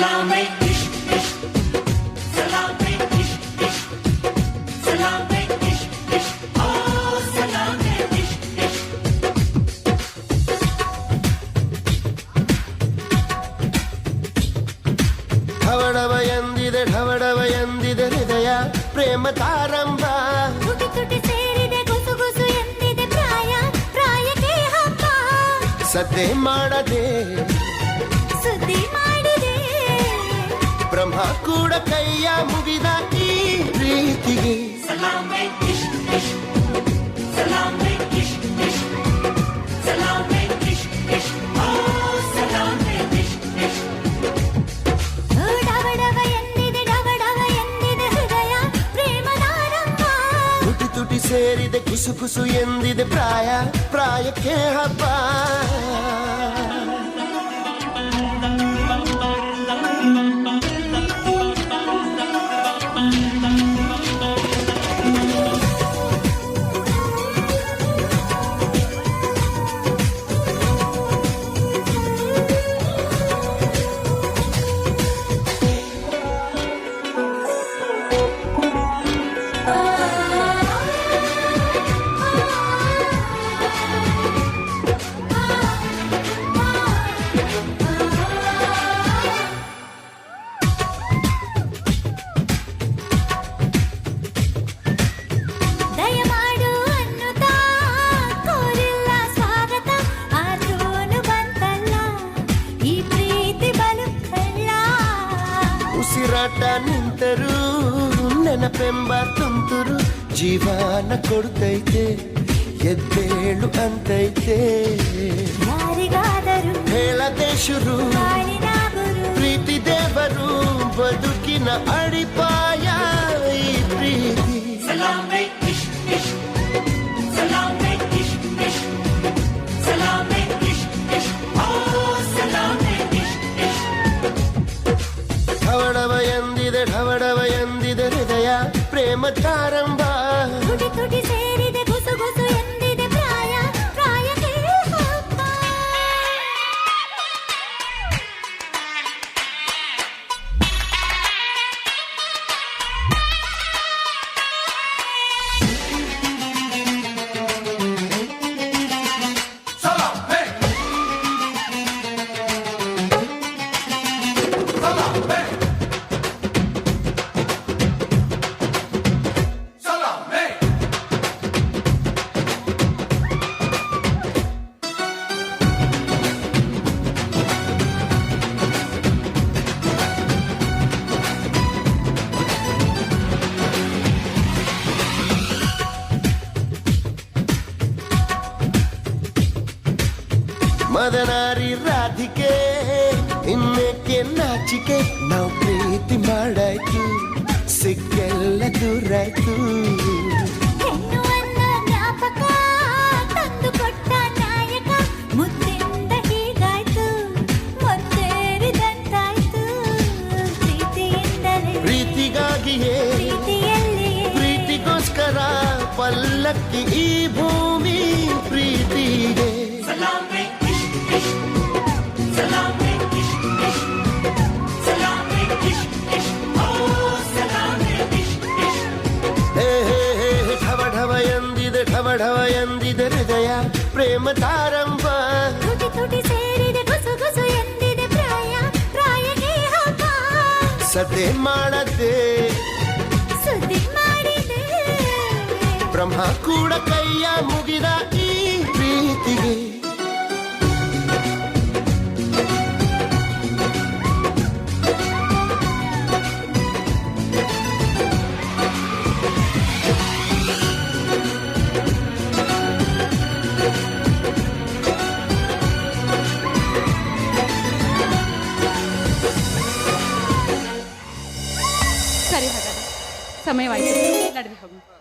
Salami, ich, ich. Salami, ich, ich. Salami, ich, ich. Oh, Salami, ich, ich. ಢವಡವ ಎಂದಿದೆ ಢವಡವ ಎಂದಿದೆ ಹೃದಯ ಪ್ರೇಮ ತಾರಂಭ ತುಟಿ ತುಟಿ ಸೇರಿದೆ ಗುಸು ಗುಸು ಎಂದಿದೆ ಪ್ರಾಯ ಪ್ರಾಯಕ್ಕೆ ಹಬ್ಬ ಸದ್ದೆ ಮಾಡದೆ ಬ್ರಹ್ಮ ಕೂಡ ಕೈಯ ಮುಗಿದ ಈ ಪ್ರೀತಿಗೆ ಓ ಡವ ಡವ ಎಂದಿದೆ ಡವ ಡವ ಎಂದಿದೆ ಹೃದಯ ಪ್ರೇಮದಾರಂಭ ತುಟಿ ತುಟಿ ಸೇರಿದೆ ಕುಸು ಕುಸು ಎಂದಿದೆ ಪ್ರಾಯ ಪ್ರಾಯಕ್ಕೆ ಹಬ್ಬ ಉಸಿರಾಟ ನಿಂತರು ನೆನಪೆಂಬ ತುಂತುರು ಜೀವನ ಕೊಡ್ತೈತೆ ಎದ್ದೇಳು ಅಂತೈತೆ ಯಾರಿಗಾದರೂ ಹೇಳದೆ ಶುರು ಬಾಳಿನ ಗುರು ಪ್ರೀತಿ ದೇವರು ಬದುಕಿನ ಅಡಿಪಾಯ ಈ ಪ್ರೀತಿ ಢವಡವ ಎಂದಿದೆ ಢವಡವ ಎಂದಿದೆ ಹೃದಯ ಪ್ರೇಮ ತಾರಂಭ ಮದನಾರಿ ರಾಧಿಕೆ ಇನ್ನಕ್ಕೆ ನಾಚಿಕೆ? ನಾವು ಪ್ರೀತಿ ಮಾಡಾಯ್ತು ಸಿಕ್ಕೆಲ್ಲ ದೂರಾಯ್ತು. ಪ್ರೀತಿಗೋಸ್ಕರ ಪಲ್ಲಕ್ಕಿ ಈ ಕೊಟ್ಟ ಎಂದಿದೆ ಢವ ಢವ ಎಂದಿದೆ ಹೃದಯ ಪ್ರೇಮ ತಾರಂಭ ತುಟಿ ತುಟಿ ಸೇರಿದೆ ಗುಸು ಗುಸು ಎಂದಿದೆ ಪ್ರಾಯ ಪ್ರಾಯಕ್ಕೆ ಹಬ್ಬ ಸದ್ದೆ ಮಾಡದೆ ಸುದ್ದಿ ಮಾಡಿದೆ ಬ್ರಹ್ಮ ಕೂಡ ಕೈಯ ಮುಗಿದ ಈ ಪ್ರೀತಿಗೆ સમય વાંચું લાડવી